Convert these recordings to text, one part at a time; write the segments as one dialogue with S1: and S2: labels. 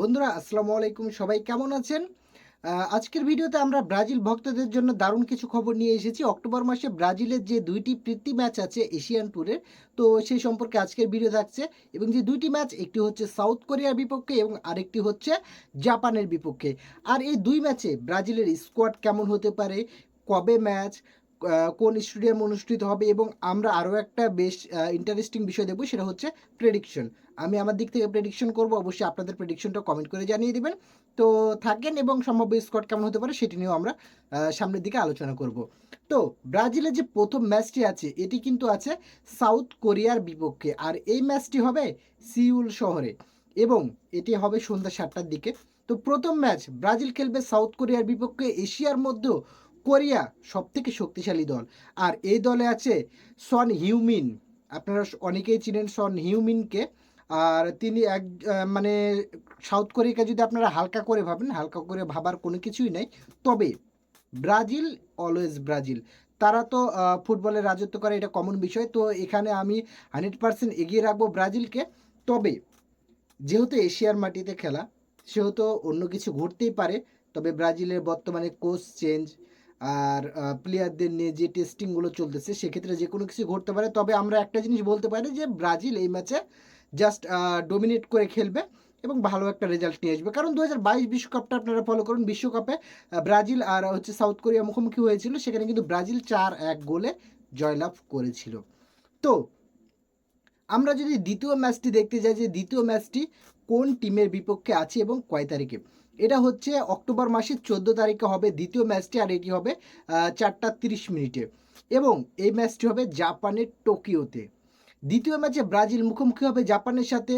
S1: বন্ধুরা, আসসালামু আলাইকুম। সবাই কেমন আছেন? আজকের ভিডিওতে আমরা ব্রাজিল ভক্তদের জন্য দারুণ কিছু খবর নিয়ে এসেছি। অক্টোবর মাসে ব্রাজিলের যে দুইটি প্রীতি ম্যাচ আছে এশিয়ান ট্যুরের তো সেই সম্পর্কে আজকের ভিডিও থাকছে। এবং যে দুইটি ম্যাচ, একটি হচ্ছে সাউথ কোরিয়ার বিপক্ষে এবং আরেকটি হচ্ছে জাপানের বিপক্ষে। আর এই দুই ম্যাচে ব্রাজিলের স্কোয়াড কেমন হতে পারে, কবে ম্যাচ কোন স্টেডিয়াম অনুষ্ঠিত হবে এবং আমরা আরও একটা বেশ ইন্টারেস্টিং বিষয় দেখব, সেটা হচ্ছে প্রেডিকশন আমি আমার দিক থেকে প্রেডিকশন করব, অবশ্যই আপনাদের প্রেডিকশনটা কমেন্ট করে জানিয়ে দেবেন। তো থাকেন এবং সম্ভাব্য স্কোয়াড কেমন হতে পারে সেটি নিয়েও আমরা সামনের দিকে আলোচনা করব। তো ব্রাজিলের যে প্রথম ম্যাচটি আছে, এটি কিন্তু আছে সাউথ কোরিয়ার বিপক্ষে। আর এই ম্যাচটি হবে সিউল শহরে এবং এটি হবে সন্ধ্যা সাতটার দিকে। তো প্রথম ম্যাচ ব্রাজিল খেলবে সাউথ কোরিয়ার বিপক্ষে এশিয়ার মধ্যেও কোরিয়া সব থেকে শক্তিশালী দল। আর এই দলে আছে সন হিউমিন। আপনারা অনেকেই চিনেন সন হিউমিনকে। আর তিনি এক মানে সাউথ কোরিয়াকে যদি আপনারা হালকা করে ভাবেন, হালকা করে ভাবার কোনো কিছুই নাই। তবে ব্রাজিল, অলওয়েজ ব্রাজিল। তারা তো ফুটবলে রাজত্ব করে, এটা কমন বিষয়। তো এখানে আমি হান্ড্রেড পার্সেন্ট এগিয়ে রাখব ব্রাজিলকে। তবে যেহেতু এশিয়ার মাটিতে খেলা, সেহেতু অন্য কিছু ঘটতেই পারে, তবে ব্রাজিলের বর্তমানে কোচ চেঞ্জ আর প্লেয়ারদের নিয়ে যে টেস্টিংগুলো চলতেছে, সেক্ষেত্রে যে কোনো কিছু ঘটতে পারে। তবে আমরা একটা জিনিস বলতে পারি যে, ব্রাজিল এই ম্যাচে জাস্ট ডোমিনেট করে খেলবে এবং ভালো একটা রেজাল্ট নিয়ে আসবে। কারণ দু হাজার বাইশ বিশ্বকাপটা আপনারা ফলো করুন। বিশ্বকাপে ব্রাজিল আর হচ্ছে সাউথ কোরিয়া মুখোমুখি হয়েছিল। সেখানে কিন্তু ব্রাজিল চার এক গোলে জয়লাভ করেছিল। তো আমরা যদি দ্বিতীয় ম্যাচটি দেখতে যাই যে দ্বিতীয় ম্যাচটি কোন টিমের বিপক্ষে আছে এবং কয় তারিখে? এটা হচ্ছে অক্টোবর মাসের চোদ্দ তারিখে হবে, দ্বিতীয় ম্যাচটি আর এটি হবে চারটা তিরিশ মিনিটে। এবং এই ম্যাচটি হবে জাপানের টোকিওতে। দ্বিতীয় ম্যাচে ব্রাজিল মুখোমুখি হবে জাপানের সাথে।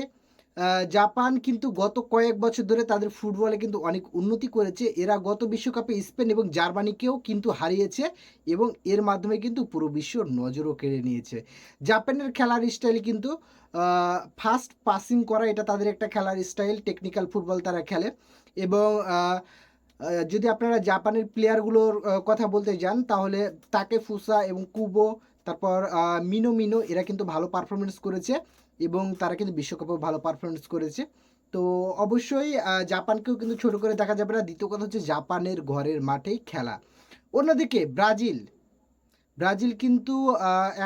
S1: জাপান কিন্তু গত কয়েক বছর ধরে তাদের ফুটবলে কিন্তু অনেক উন্নতি করেছে। এরা গত বিশ্বকাপে স্পেন এবং জার্মানিকেও কিন্তু হারিয়েছে এবং এর মাধ্যমে কিন্তু পুরো বিশ্ব নজরও কেড়ে নিয়েছে। জাপানের খেলার স্টাইল কিন্তু ফাস্ট পাসিং করা, এটা তাদের একটা খেলার স্টাইল টেকনিক্যাল ফুটবল তারা খেলে। এবং যদি আপনারা জাপানের প্লেয়ারগুলোর কথা বলতে যান, তাহলে তাকে ফুসা এবং কুবো, তারপর মিনো মিনো, এরা কিন্তু ভালো পারফরমেন্স করেছে। এবং তারা কিন্তু বিশ্বকাপেও ভালো পারফরমেন্স করেছে। তো অবশ্যই জাপানকেও কিন্তু ছোট করে দেখা যাবে না। দ্বিতীয় কথা হচ্ছে জাপানের ঘরের মাঠেই খেলা। অন্যদিকে ব্রাজিল। ব্রাজিল কিন্তু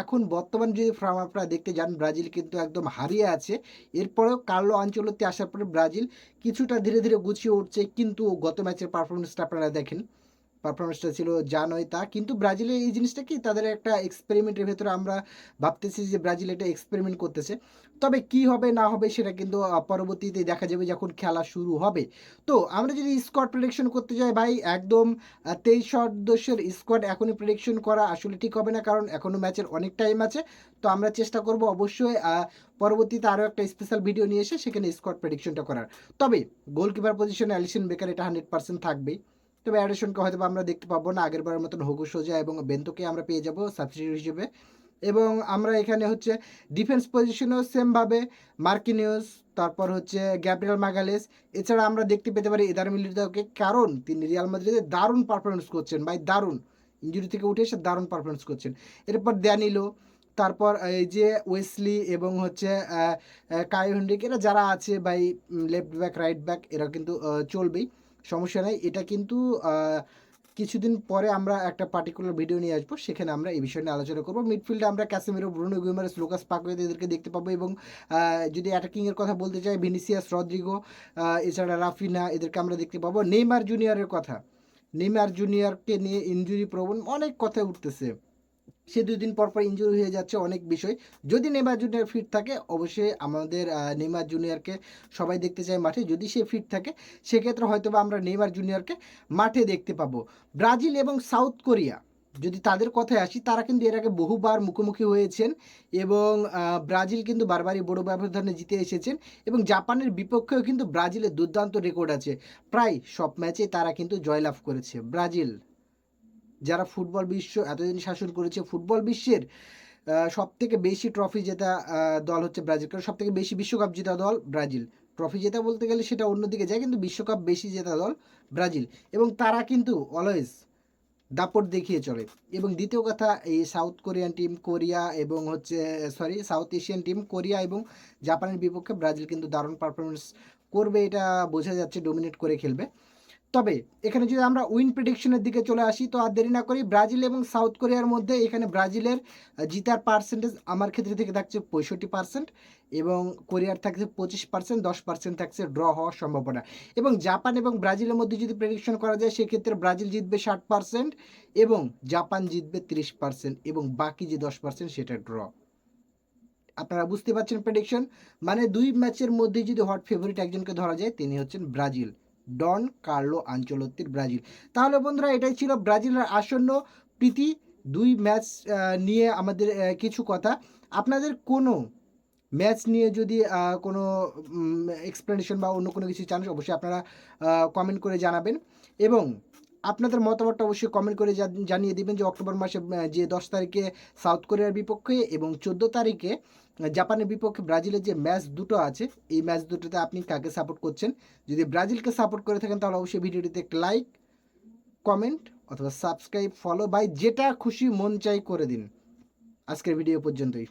S1: এখন বর্তমান যদি ফর্ম আপনারা দেখতে যান, ব্রাজিল কিন্তু একদম হারিয়ে আছে। এরপরেও কার্লো আঞ্চলতে আসার পরে ব্রাজিল কিছুটা ধীরে ধীরে গুছিয়ে উঠছে, কিন্তু গত ম্যাচের পারফরমেন্সটা আপনারা দেখেন। পারফরমেন্সটা ছিল যা নয় তা। কিন্তু ব্রাজিলে এই জিনিসটা কি? তাদের একটা এক্সপেরিমেন্টের ভেতরে আমরা ভাবতেছি যে ব্রাজিল এটা এক্সপেরিমেন্ট করতেছে। তবে কি হবে, না হবে সেটা কিন্তু পরবর্তীতে দেখা যাবে যখন খেলা শুরু হবে। তো আমরা যদি স্কোয়াড প্রেডিকশন করতে যাই, ভাই, একদম তেইশ সদস্যের স্কোয়াড এখনই প্রেডিকশন করা আসলে ঠিক হবে না, কারণ এখনও ম্যাচের অনেক টাইম আছে। তো আমরা চেষ্টা করব অবশ্যই পরবর্তীতে আরও একটা স্পেশাল ভিডিও নিয়ে এসে সেখানে স্কোয়াড প্রেডিকশনটা করার। তবে গোলকিপার পজিশনে অ্যালিসন বেকার এটা হান্ড্রেড পার্সেন্ট থাকবেই। তবে অ্যাডিশনকে হয়তো আমরা দেখতে পাবো না। আগের বারের মতন হগু সোজা এবং বেন্তোকে আমরা পেয়ে যাব সাবস্টিটিউট হিসেবে। এবং আমরা এখানে হচ্ছে ডিফেন্স পজিশনেও সেমভাবে মার্কিনিউস, তারপর হচ্ছে গ্যাব্রিয়াল মাগালেস। এছাড়া আমরা দেখতে পেতে পারি এদার মিলিটাকে। কারণ তিনি রিয়াল মাদ্রিদে দারুণ পারফরমেন্স করছেন ভাই, দারুণ। ইঞ্জুরি থেকে উঠে এসে দারুণ পারফরমেন্স করছেন। এরপর দ্যানিলো, তারপর এই যে ওয়েসলি এবং হচ্ছে কাই হেনরিক, এরা যারা আছে by left back right back এরা কিন্তু চলবেই। সমস্যা নাই। এটা কিন্তু কিছুদিন পরে আমরা একটা পার্টিকুলার ভিডিও নিয়ে আসব। সেখানে আমরা এই বিষয় নিয়ে আলোচনা করব। মিডফিল্ডে আমরা Casemiro Bruno Guimaraes Lucas Paqueta এদেরকে দেখতে পাবো এবং যদি অ্যাটাকিংয়ের কথা বলতে চাই ভিনিসিয়াস রদ্রিগো এছাড়া রাফিনা এদেরকে আমরা দেখতে পাবো। নেইমার জুনিয়রের কথা। নেইমার জুনিয়রকে নিয়ে ইনজুরি প্রবণ অনেক কথা উঠতেছে। সে দুই দিন পর পর ইনজুরি হয়ে যাচ্ছে অনেক বিষয়। যদি নেইমার জুনিয়র ফিট থাকে, অবশ্যই আমাদের নেইমার জুনিয়রকে সবাই দেখতে চায় মাঠে। যদি সে ফিট থাকে, সেক্ষেত্রে হয়তো বা আমরা নেইমার জুনিয়রকে মাঠে দেখতে পাবো। ব্রাজিল এবং সাউথ কোরিয়া, যদি তাদের কথায় আসি, তারা কিন্তু এর আগে বহুবার মুখোমুখি হয়েছেন এবং ব্রাজিল কিন্তু বারবারই বড় ব্যবধানে জিতে এসেছেন এবং জাপানের বিপক্ষেও কিন্তু ব্রাজিলের দুর্দান্ত রেকর্ড আছে। প্রায় সব ম্যাচে তারা কিন্তু জয়লাভ করেছে। ব্রাজিল। যারা ফুটবল বিশ্ব, এতদিন শাসন করেছে, ফুটবল বিশ্বের সব থেকে বেশি ট্রফি জেতা দল হচ্ছে ব্রাজিল। কারণ সব থেকে বেশি বিশ্বকাপ জেতা দল ব্রাজিল। ট্রফি জেতা বলতে গেলে সেটা অন্যদিকে যায়, কিন্তু বিশ্বকাপ বেশি জেতা দল ব্রাজিল। এবং তারা কিন্তু অলওয়েজ দাপট দেখিয়ে চলে। এবং দ্বিতীয় কথা, এই সাউথ কোরিয়ান টিম কোরিয়া এবং হচ্ছে sorry south Asian team Korea এবং জাপানের বিপক্ষে ব্রাজিল কিন্তু দারুণ পারফরমেন্স করবে, এটা বোঝা যাচ্ছে ডোমিনেট করে খেলবে। তবে এখানে যদি আমরা উইন প্রেডিকশনের দিকে চলে আসি, তো আর দেরি না করি ব্রাজিল এবং সাউথ কোরিয়ার মধ্যে এখানে ব্রাজিলের জিতার পার্সেন্টেজ আমার ক্ষেত্রে থেকে থাকছে পঁয়ষট্টি পার্সেন্ট এবং কোরিয়ার থাকছে পঁচিশ পার্সেন্ট দশ পার্সেন্ট থাকছে ড্র হওয়ার সম্ভাবনা। এবং জাপান এবং ব্রাজিলের মধ্যে যদি প্রেডিকশন করা যায়, সেক্ষেত্রে ব্রাজিল জিতবে ষাট পার্সেন্ট এবং জাপান জিতবে তিরিশ পার্সেন্ট এবং বাকি যে দশ পার্সেন্ট সেটা ড্র আপনারা বুঝতে পারছেন প্রেডিকশন মানে দুই ম্যাচের মধ্যে যদি হট ফেভারিট একজনকে ধরা যায়, তিনি হচ্ছেন ব্রাজিল। ডন কার্লো আঞ্চলত্তির ব্রাজিল। তাহলে বন্ধুরা, এটাই ছিল ব্রাজিলের আসন্ন প্রীতি। দুই ম্যাচ নিয়ে আমাদের কিছু কথা। আপনাদের কোনো ম্যাচ নিয়ে যদি কোনো এক্সপ্লেনেশন বা অন্য কোনো কিছু চান, অবশ্যই আপনারা কমেন্ট করে জানাবেন। এবং আপনাদের মতামতটা অবশ্যই কমেন্ট করে জানিয়ে দিবেন যে অক্টোবর মাসে যে দশ তারিখে সাউথ কোরিয়ার বিপক্ষে এবং চোদ্দ তারিখে জাপানের বিপক্ষে ব্রাজিলের যে ম্যাচ দুটো আছে, এই ম্যাচ দুটোতে আপনি কাকে সাপোর্ট করছেন? যদি ব্রাজিলকে সাপোর্ট করে থাকেন, তাহলে অবশ্যই ভিডিওটিতে একটা লাইক কমেন্ট অথবা সাবস্ক্রাইব ফলো বাই যেটা খুশি মন চাই করে দিন। আজকের ভিডিও পর্যন্তই।